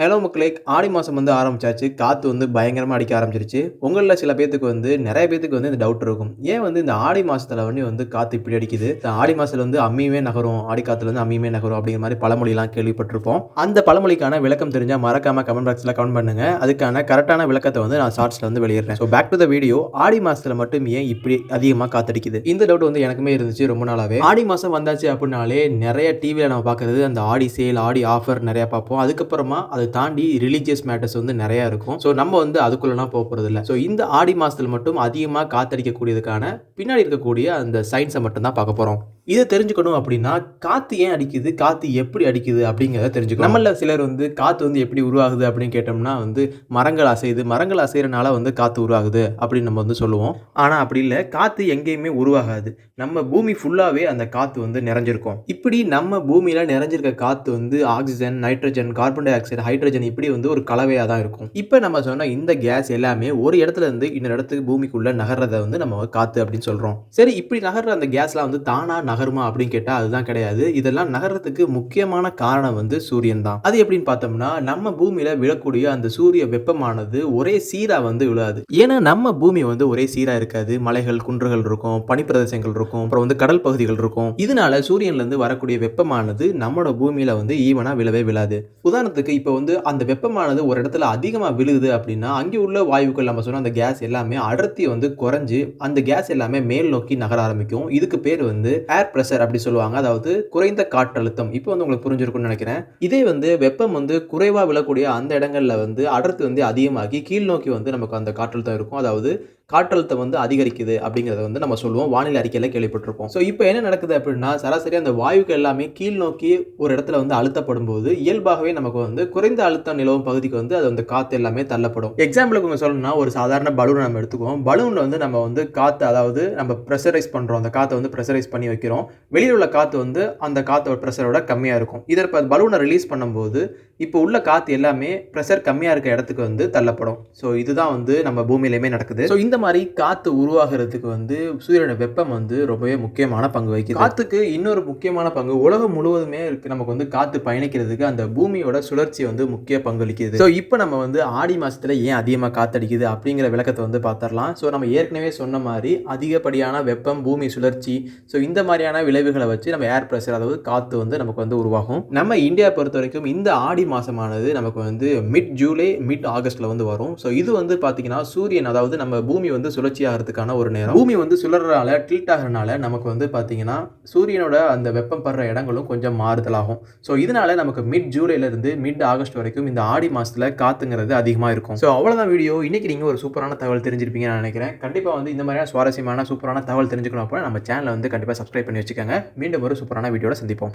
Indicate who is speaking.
Speaker 1: Hello மக்களே ஆடி மாதம் வந்து ஆரம்பிச்சாச்சு. காற்று வந்து பயங்கரமாக அடிக்க ஆரம்பிச்சிருச்சு. உங்களில் சில பேத்துக்கு வந்து நிறைய பேத்துக்கு வந்து இந்த டவுட் இருக்கும். ஏன் வந்து இந்த ஆடி மாதத்தில் வந்து வந்து காற்று இப்படி அடிக்குது? ஆடி மாதத்தில் வந்து அம்மியுமே நகரும். ஆடி காற்றுல வந்து அம்மியுமே நகரும் அப்படிங்கிற மாதிரி பழமொழிலாம் கேள்விப்பட்டிருப்போம். அந்த பழமொழிக்கான விளக்கம் தெரிஞ்சால் மறக்காமல் கமெண்ட் பாக்ஸில் கமெண்ட் பண்ணுங்க. அதுக்கான கரெக்டான விளக்கத்தை வந்து நான் ஷார்ட்ஸில் வந்து வெளியிடுறேன். So back to the video ஆடி மாதத்தில் மட்டும் ஏன் இப்படி அதிகமாக காத்தடிக்குது? இந்த டவுட் வந்து எனக்குமே இருந்துச்சு ரொம்ப நாளாகவே ஆடி மாதம் வந்தாச்சு அப்படின்னாலே நிறைய டிவியில் நம்ம பார்க்குறது அந்த ஆடி சேல் ஆடி ஆஃபர் நிறையா பார்ப்போம். அதுக்கப்புறமா அது தாண்டி ரிலீஜியஸ் மேட்டர்ஸ் வந்து நிறைய இருக்கும். ஸோ நம்ம வந்து அதுக்குள்ளலாம் போக போகிறது இல்லை ஸோ இந்த ஆடி மாதத்தில் மட்டும் அதிகமாக காத்தடிக்கக்கூடியதுக்கான பின்னாடி இருக்கக்கூடிய அந்த சயின்ஸை மட்டும் தான் பார்க்க போகிறோம் இதை தெரிஞ்சுக்கணும் அப்படின்னா காற்று ஏன் அடிக்குது? காற்று எப்படி அடிக்குது அப்படிங்கிறத தெரிஞ்சுக்கணும். நம்மள சிலர் வந்து காற்று வந்து எப்படி உருவாகுது அப்படின்னு கேட்டோம்னா வந்து மரங்கள் அசையுது. மரங்கள் அசைகிறனால வந்து காற்று உருவாகுது அப்படின்னு நம்ம வந்து சொல்லுவோம். ஆனால் அப்படி இல்லை. காற்று எங்கேயுமே உருவாகாது. நம்ம பூமி ஃபுல்லாகவே அந்த காற்று வந்து நிறைஞ்சிருக்கும். இப்படி நம்ம பூமியில் நிறைஞ்சிருக்க காற்று வந்து oxygen nitrogen carbon dioxide hydrogen இப்படி வந்து ஒரு கலவையாக தான் இருக்கும். இப்போ நம்ம சொன்ன இந்த கேஸ் எல்லாமே ஒரு இடத்துல இருந்து இன்னொரு இடத்துக்கு பூமிக்குள்ளே நகர்றதை வந்து நம்ம காற்று அப்படின்னு சொல்கிறோம் சரி இப்படி நகர்ற அந்த கேஸ்லாம் வந்து தானாக நகருமா அப்படின்னு கேட்டால் அதுதான் கிடையாது. இதெல்லாம் நகரத்துக்கு முக்கியமான காரணம் வந்து சூரியன் தான். அது எப்படின்னு பார்த்தோம்னா நம்ம பூமியில் விழக்கூடிய அந்த சூரிய வெப்பமானது ஒரே சீராக வந்து விழாது. ஏன்னா நம்ம பூமி வந்து ஒரே சீராக இருக்காது. மலைகள் குன்றுகள் இருக்கும் பனிப்பிரதேசங்கள் இருக்கும் அப்புறம் வந்து கடல் பகுதிகள் இருக்கும். இதனால சூரியன்லேருந்து வரக்கூடிய வெப்பமானது நம்மளோட பூமியில் வந்து ஈவனாக விழவே விழாது. உதாரணத்துக்கு இப்போ வந்து அந்த வெப்பமானது ஒரு இடத்துல அதிகமாக விழுகுது அப்படின்னா அங்கே உள்ள வாயுக்கள் நம்ம சொன்ன அந்த கேஸ் எல்லாமே அடர்த்தி வந்து குறைஞ்சு அந்த கேஸ் எல்லாமே மேல் நோக்கி நகர ஆரம்பிக்கும். இதுக்கு பேர் வந்து ஏர் ப்ரெஷர் அப்படி சொல்லுவாங்க. அதாவது குறைந்த காற்றழுத்தம். இப்போ வந்து உங்களுக்கு புரிஞ்சிருக்கும்னு நினைக்கிறேன். இதே வந்து வெப்பம் வந்து குறைவாக விழக்கூடிய அந்த இடங்கள்ல வந்து அடர்த்தி வந்து அதிகமாகி கீழ் நோக்கி வந்து நமக்கு அந்த காற்றழுத்தம் இருக்கும். அதாவது காற்றழுத்தம் வந்து அதிகரிக்குது அப்படிங்கிறத வந்து நம்ம சொல்லுவோம். வானிலை அறிக்கையில் கேள்விப்பட்டிருப்போம். ஸோ இப்போ என்ன நடக்குது அப்படின்னா சராசரி அந்த வாயுக்கள் எல்லாமே கீழ் நோக்கி ஒரு இடத்துல வந்து அழுத்தப்படும் போது இயல்பாகவே நமக்கு வந்து குறைந்த அழுத்தம் நிலவும் பகுதிக்கு வந்து அது வந்து காற்று எல்லாமே தள்ளப்படும். எக்ஸாம்பிளுக்கு உங்க சொல்லணும்னா ஒரு சாதாரண பலூன் நம்ம எடுத்துக்குவோம். பலூனில் வந்து நம்ம வந்து காற்று அதாவது நம்ம ப்ரெஷரைஸ் பண்ணுறோம் அந்த காற்றை வந்து ப்ரெஷரைஸ் பண்ணி வைக்கிறோம். வெளியில் உள்ள காற்று வந்து அந்த காற்றோட ப்ரெஷரோட கம்மியாக இருக்கும். இதற்கு இப்போ பலூனை ரிலீஸ் பண்ணும்போது இப்போ உள்ள காற்று எல்லாமே ப்ரெஷர் கம்மியாக இருக்க இடத்துக்கு வந்து தள்ளப்படும். ஸோ இதுதான் வந்து நம்ம பூமியிலையுமே நடக்குது. ஸோ இந்த மாதிரி காற்று உருவாகிறதுக்கு வந்து சூரியனோட வெப்பம் வந்து ரொம்பவே முக்கியமான பங்கு வகிக்குது. காற்றுக்கு இன்னொரு முக்கியமான பங்கு உலகம் முழுவதுமே இருக்கு. நமக்கு வந்து காற்று பயணிக்கிறதுக்கு அந்த பூமியோட சுழற்சி வந்து முக்கிய பங்களிக்குது ஸோ இப்போ நம்ம வந்து ஆடி மாசத்துல ஏன் அதிகமாக காத்தடிக்குது அப்படிங்கிற விளக்கத்தை வந்து பார்த்துடலாம். ஸோ நம்ம ஏற்கனவே சொன்ன மாதிரி அதிகப்படியான வெப்பம் பூமி சுழற்சி ஸோ இந்த மாதிரியான விளைவுகளை வச்சு நம்ம ஏர் ப்ரெஷர் அதாவது காற்று வந்து நமக்கு வந்து உருவாகும். நம்ம இந்தியா பொறுத்த வரைக்கும் இந்த ஆடி மாதமானது நமக்கு வந்து மிட் ஜூலை மிட் ஆகஸ்ட்டில் வந்து வரும். ஸோ இது வந்து பார்த்தீங்கன்னா சூரியன் அதாவது நம்ம பூமி வந்து சுழற்சி ஆகிறதுக்கான ஒரு நேரம். பூமி வந்து சுழறனால டில்ட் ஆகிறனால நமக்கு வந்து பார்த்தீங்கன்னா சூரியனோட அந்த வெப்பம் படுற இடங்களும் கொஞ்சம் மாறுதலாகும். ஸோ இதனால நமக்கு மிட் ஜூலைலேருந்து மிட் ஆகஸ்ட் வரைக்கும் இந்த ஆடி மாதத்தில் காத்துங்கிறது அதிகமாக இருக்கும். ஸோ அவ்வளோதான் வீடியோ இன்னைக்கு நீங்கள் ஒரு சூப்பரான தகவல் தெரிஞ்சிருப்பீங்கன்னு நான் நினைக்கிறேன். கண்டிப்பாக வந்து இந்த மாதிரியான சுவாரஸ்யமான சூப்பரான தகவல் தெரிஞ்சுக்கணும் அப்படின்னா நம்ம சேனலை வந்து கண்டிப்பாக சப்ஸ்கிரைப் பண்ணி வச்சுக்கோங்க. மீண்டும் ஒரு சூப்பரான வீடியோட சந்திப்போம்.